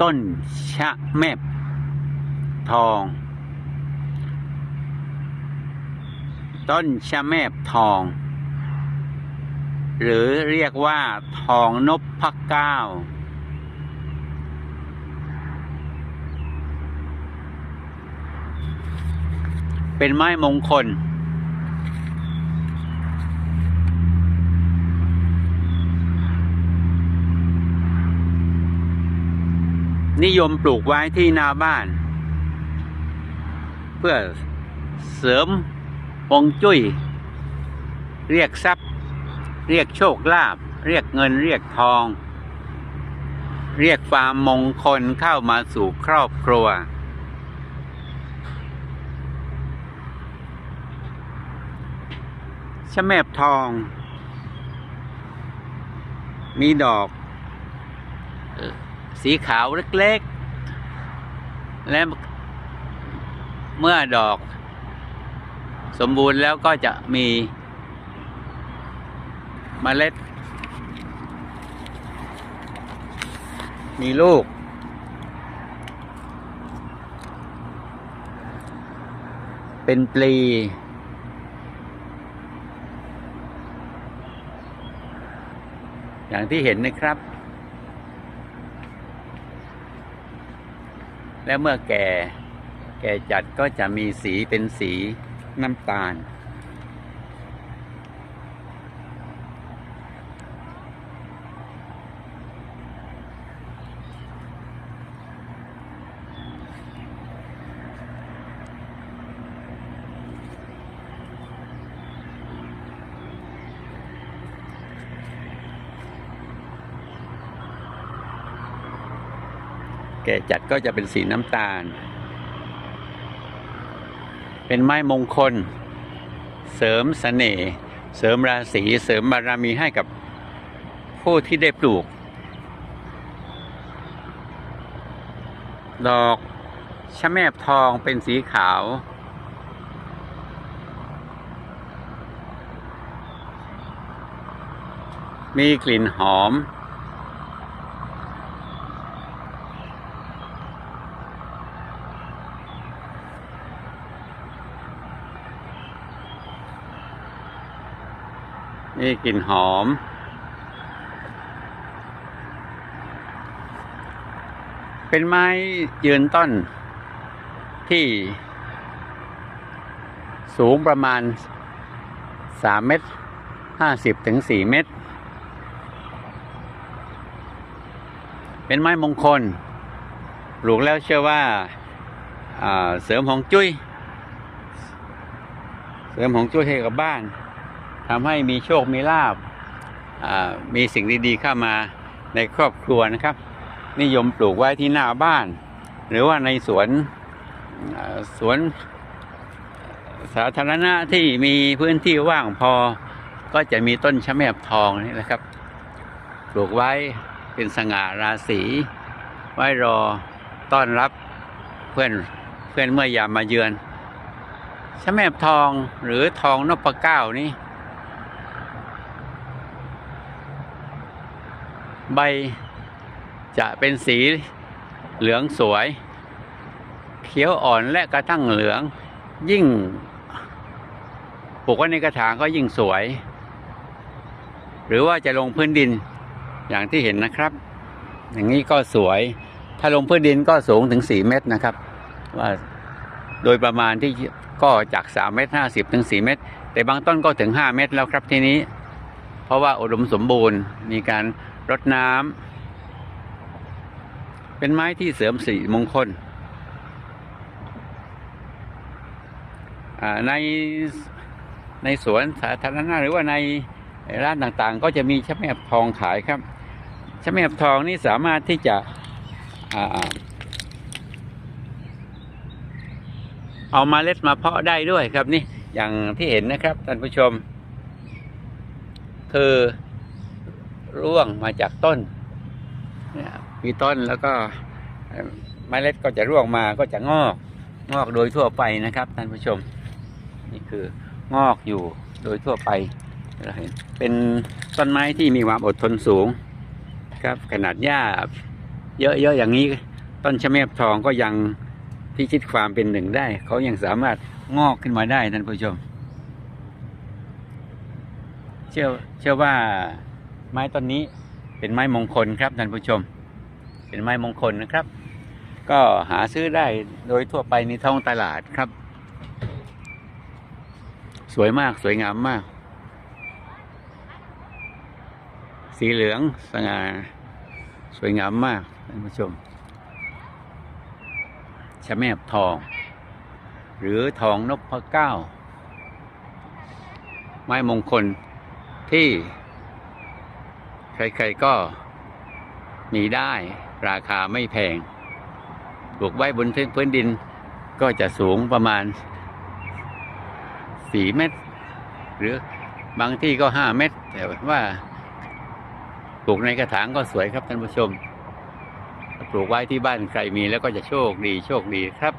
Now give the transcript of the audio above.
ต้นชะแมบทอง ต้นชะแมบทอง หรือเรียกว่าทองนพเก้าเป็นไม้มงคล นิยมปลูกไว้ที่หน้าบ้าน เพื่อเสริมฮวงจุ้ย เรียกทรัพย์ เรียกโชคลาภเรียกเงินเรียกทอง เรียกความมงคลเข้ามาสู่ครอบครัวชะแมบทอง มีดอก สีขาวเล็กๆ และเมื่อดอก สมบูรณ์แล้วก็จะมีเมล็ด มีลูก เป็นปลีอย่างที่เห็นนะครับ และเมื่อแก่ แก่จัดก็จะมีสีเป็นสีน้ำตาล ก่จัดก็จะเป็นสีน้ำตาล เป็นไม้มงคล เสริมสเสน่ห์เสริมราศีเสริมบารมีให้กับผู้ที่ได้ปลูก ดอกชะแมบทองเป็นสีขาว มีกลิ่นหอม นี่กลิ่นหอม เป็นไม้ยืนต้นที่ สูงประมาณสามเมตรห้าสิบถึงสี่เมตร เป็นไม้มงคลปลูกแล้วเชื่อว่าาเสริมหงจุ้ย เสริมหงจุ้ยให้กับบ้าน ทำให้มีโชคมีลาบมีสิ่งดีๆเข้ามาในครอบครัวนะครับ นิยมปลูกไว้ที่หน้าบ้าน หรือว่าในสวนสวนสาธารณะที่มีพื้นที่ว่างพอ ก็จะมีต้นชะแมบทองนี่นะครับ ปลูกไว้เป็นสง่าราศีไว้รอต้อนรับเพื่อนเพื่อนเมื่อยามมาเยือนชะแมบทองหรือทองนพเก้านี่ ใบจะเป็นสีเหลืองสวย เขียวอ่อนและกระทั่งเหลือง ยิ่งปลูกไว้ในกระถางก็ยิ่งสวย หรือว่าจะลงพื้นดินอย่างที่เห็นนะครับ อย่างนี้ก็สวย ถ้าลงพื้นดินก็สูงถึง 4 เมตรนะครับ ว่าโดยประมาณที่ก็จาก 3 เมตร 50 ถึง 4 เมตร แต่บางต้นก็ถึง 5 เมตรแล้วครับทีนี้ เพราะว่าอุดมสมบูรณ์มีการ รดน้ำ เป็นไม้ที่เสริมสิริมงคล ในในสวนสาธารณะหรือว่าในร้านต่างๆ ก็จะมีชะแมบทองขายครับชะแมบทองนี่สามารถที่จะอ่าเอามาเล็ดมาเพาะได้ด้วยครับนี่อย่างที่เห็นนะครับท่านผู้ชม คือ ร่วงมาจากต้นเนี่ยมีต้นแล้วก็เอ่อเมล็ดก็จะร่วงมาก็จะงอก งอกโดยทั่วไปนะครับท่านผู้ชม นี่คืองอกอยู่โดยทั่วไปเราเห็นเป็นต้นไม้ที่มีความอดทนสูงครับ ขนาดหญ้าเยอะๆอย่างนี้ ต้นชะเมบทองก็ยังพิชิตความเป็นหนึ่งได้ เขายังสามารถงอกขึ้นมาได้ท่านผู้ชม เชื่อเชื่อว่า ไม้ต้นนี้เป็นไม้มงคลครับท่านผู้ชม เป็นไม้มงคลนะครับ ก็หาซื้อได้โดยทั่วไปในท้องตลาดครับ สวยมากสวยงามมาก สีเหลืองสง่าสวยงามมากท่านผู้ชมชะแมบทอง หรือทองนพเก้า ไม้มงคลที่ ใครๆก็มีได้ราคาไม่แพงปลูกไว้บนพื้นดินก็จะสูงประมาณ4เมตร หรือบางที่ก็5เมตร แต่ว่าปลูกในกระถางก็สวยครับท่านผู้ชม ปลูกไว้ที่บ้านใครมีแล้วก็จะโชคดีโชคดีครับ